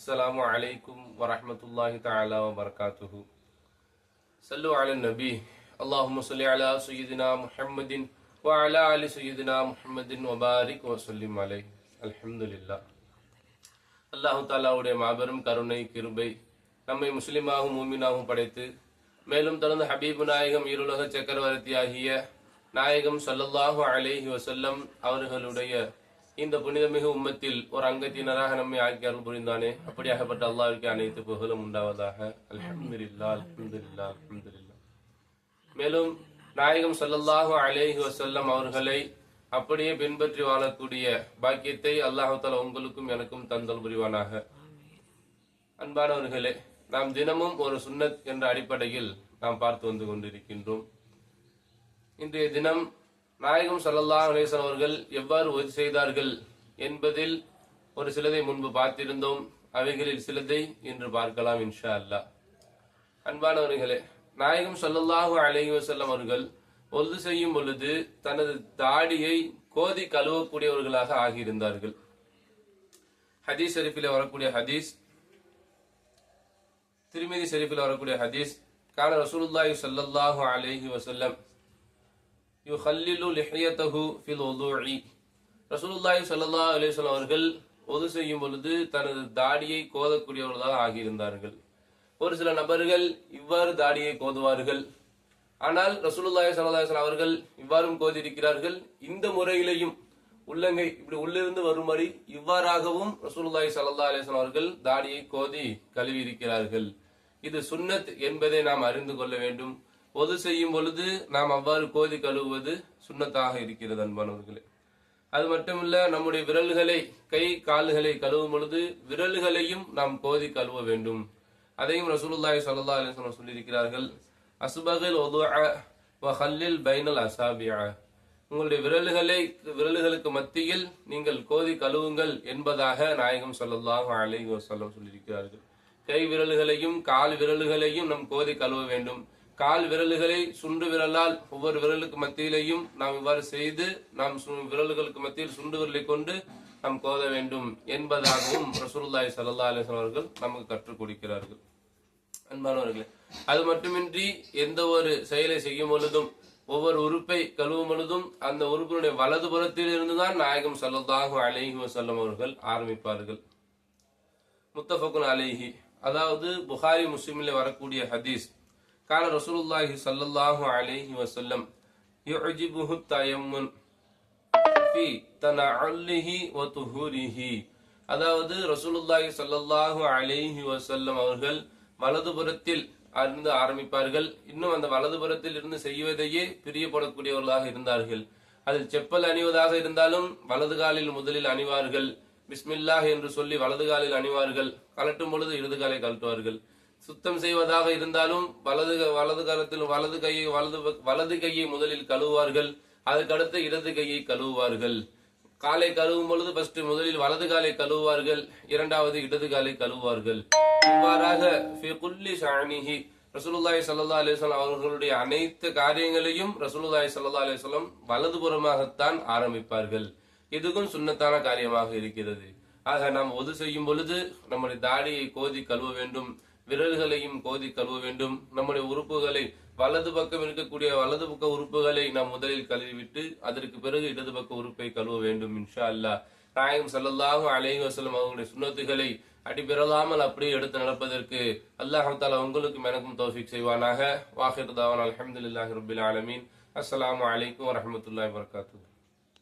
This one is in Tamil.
السلام عليكم ورحمة الله تعالى وبركاته صلوا على النبي اللهم صل على سيدنا محمد وعلى آل سيدنا محمد وبارك وسلم عليه الحمد لله அல்லாஹு தாலாவுடைய மாபெரும் கருணை கிருபை நம்மை முஸ்லிமாகவும் மூமினாகவும் படைத்து மேலும் தொடர்ந்து ஹபீபு நாயகம் இருலக சக்கரவர்த்தி ஆகிய நாயகம் ஸல்லல்லாஹு அலைஹி வஸல்லம் அவர்களுடைய இந்த புனிதமிகு உம்மத்தில் ஒரு அங்கத்தினராக நம்மை ஆக்கி அருள் புரிந்தானே? அப்படியாகப்பட்ட அல்லாவிற்கு அனைத்து புகழும் உண்டாவதாக. அல்ஹம்துலில்லாஹ் மேலும் நாயகம் ஸல்லல்லாஹு அலேஹி வசல்லம் அவர்களை அப்படியே பின்பற்றி வாழக்கூடிய பாக்கியத்தை அல்லாஹால உங்களுக்கும் எனக்கும் தந்தல் புரிவானாக. அன்பானவர்களே நாம் தினமும் ஒரு சுன்னத் என்ற அடிப்படையில் நாம் பார்த்து வந்து கொண்டிருக்கின்றோம். இன்றைய தினம் நாயகம் சல்லல்லா அலைஹி அவர்கள் எவ்வாறு உதவி செய்தார்கள் என்பதில் ஒரு சிலதை முன்பு பார்த்திருந்தோம். அவைகளில் சிலதை இன்று பார்க்கலாம் இன்ஷா அல்லாஹ் அன்பானவர்களே நாயகம் ஸல்லல்லாஹு அலைஹி வசல்லம் அவர்கள் ஒது செய்யும் பொழுது தனது தாடியை கோதி கழுவக்கூடியவர்களாக ஆகியிருந்தார்கள். ஹதீஸ் ஷெரீஃபில் வரக்கூடிய ஹதீஸ் திருமதி ஷெரீஃபில் வரக்கூடிய ஹதீஸ் கான ரசூலுல்லாஹி ஸல்லல்லாஹு வசல்லம் வஸல்லம் யுஹல்லிலு லிஹியதஹு ஃபில் வுதுஇ ரசூலுல்லாஹி ஸல்லல்லாஹு அலைஹி வஸல்லம் அவர்கள் ஒது செய்யும் பொழுது தனது தாடியை கோதக்கூடியவர்களாக ஆகியிருந்தார்கள். ஒரு சில நபர்கள் இவ்வாறு தாடியை கோதுவார்கள். ஆனால் ரசூலுல்லாஹி ஸல்லல்லாஹு அலைஹி வஸல்லம் அவர்கள் இவ்வாறும் கோதிருக்கிறார்கள் இந்த முறையிலையும் உள்ளங்கை இப்படி உள்ளிருந்து வரும்படி இவ்வாறாகவும் ரசூலுல்லாஹி ஸல்லல்லாஹு அலைஹி வஸல்லம் அவர்கள் தாடியை கோதி கழுவி இருக்கிறார்கள் இது சுன்னத் என்பதை நாம் அறிந்து கொள்ள வேண்டும். ஒது செய்யும் பொழுது நாம் அவ்வாறு கோதி கழுவுவது சுண்ணத்தாக இருக்கிறது அன்பானவர்களே. அது மட்டுமில்ல நம்முடைய விரல்களை கை கால்களை கழுவும் பொழுது விரல்களையும் நாம் கோதி கழுவ வேண்டும். அதையும் ரசூலுல்லாய் சல்லா அலைஹி சொல்ல சொல்லியிருக்கிறார்கள். அசுபகில் ஒதுஅ பைனல் அசாபியா உங்களுடைய விரல்களை விரல்களுக்கு மத்தியில் நீங்கள் கோதி கழுவுங்கள் என்பதாக நாயகம் சொல்லலாம் அலை சொல்ல சொல்லியிருக்கிறார்கள். கை விரல்களையும் கால் விரல்களையும் நம் கோதி கழுவ வேண்டும். கால் விரல்களை சுண்டு விரலால் ஒவ்வொரு விரலுக்கு மத்தியிலையும் நாம் இவ்வாறு செய்து நாம் சு- விரல்களுக்கு மத்தியில் சுண்டு விரலை கொண்டு நாம் கோத வேண்டும் என்பதாகவும் ரசூல்லாய் சல்லா அலைஹி அவர்கள் நமக்கு கற்றுக் கொடுக்கிறார்கள். அன்பானவர்களே அது மட்டுமின்றி எந்த ஒரு செயலை செய்யும் பொழுதும் ஒவ்வொரு உறுப்பை கழுவும் பொழுதும் அந்த உறுப்பினுடைய வலதுபுறத்தில் இருந்துதான் நாயகம் ஸல்லல்லாஹு அலேஹி வசல்லம் அவர்கள் ஆரம்பிப்பார்கள். முத்தஃபகுன் அலேஹி. அதாவது புகாரி முஸ்லிமில் வரக்கூடிய ஹதீஸ். கால ரசூலுல்லாஹி சல்லல்லாஹு அலைஹி வஸல்லம் யுஜிபுஹு தயம்முன் ஃபி தனஅல்லிஹி வ துஹூரிஹி அதாவது ரசூலுல்லாஹி சல்லல்லாஹு அலைஹி வஸல்லம் அவர்கள் வலதுபுறத்தில் இருந்து ஆரம்பிப்பார்கள். இன்னும் அந்த வலதுபுறத்தில் இருந்து செய்வதையே பிரியப்படக்கூடியவர்களாக இருந்தார்கள். அதில் செப்பல் அணிவதாக இருந்தாலும் வலது காலில் முதலில் அணிவார்கள். பிஸ்மில்லாஹ் என்று சொல்லி வலது காலில் அணிவார்கள். கலட்டும் பொழுது இடது காலை கலட்டுவார்கள் சுத்தம் செய்வதாக இருந்தாலும் வலது வலது காலத்தில் வலது கையை வலது வலது கையை முதலில் கழுவுவார்கள். அதுக்கடுத்து இடது கையை கழுவுவார்கள். காலை கழுவும் பொழுது ஃபர்ஸ்ட் முதலில் வலது காலை கழுவுவார்கள். இரண்டாவது இடது காலை கழுவுவார்கள். இவ்வாறாக ரசூலுல்லாய் சல்லா அலிஸ்லாம் அவர்களுடைய அனைத்து காரியங்களையும் ரசூலுல்லாய் சல்லா அலிஸ்லாம் வலதுபுறமாகத்தான் ஆரம்பிப்பார்கள். இதுக்கும் சுன்னத்தான காரியமாக இருக்கிறது. ஆக நாம் ஒது செய்யும் பொழுது நம்முடைய தாடியை கோதி கழுவ வேண்டும். விரல்களையும் கோதி கழுவ வேண்டும். நம்முடைய உறுப்புகளை வலது பக்கம் இருக்கக்கூடிய வலது பக்க உறுப்புகளை நாம் முதலில் கழுவிவிட்டு அதற்கு பிறகு இடது பக்க உறுப்பை கழுவ வேண்டும் இன்ஷா அல்லாஹ். நாயகம் ஸல்லல்லாஹு அலைஹி வசலம் அவங்களுடைய சுண்ணத்துகளை அடிபெறலாமல் அப்படியே எடுத்து நடப்பதற்கு அல்லாஹ் தாலா உங்களுக்கும் எனக்கும் தௌஃபீக் செய்வானாக. வாஹிர் தாவான் அலமதுல்லாஹி ரபுல் ஆலமீன். அஸ்லாம் வலைக்கம் வரஹ்மத்துல்லாஹி வபரகாத்துஹு.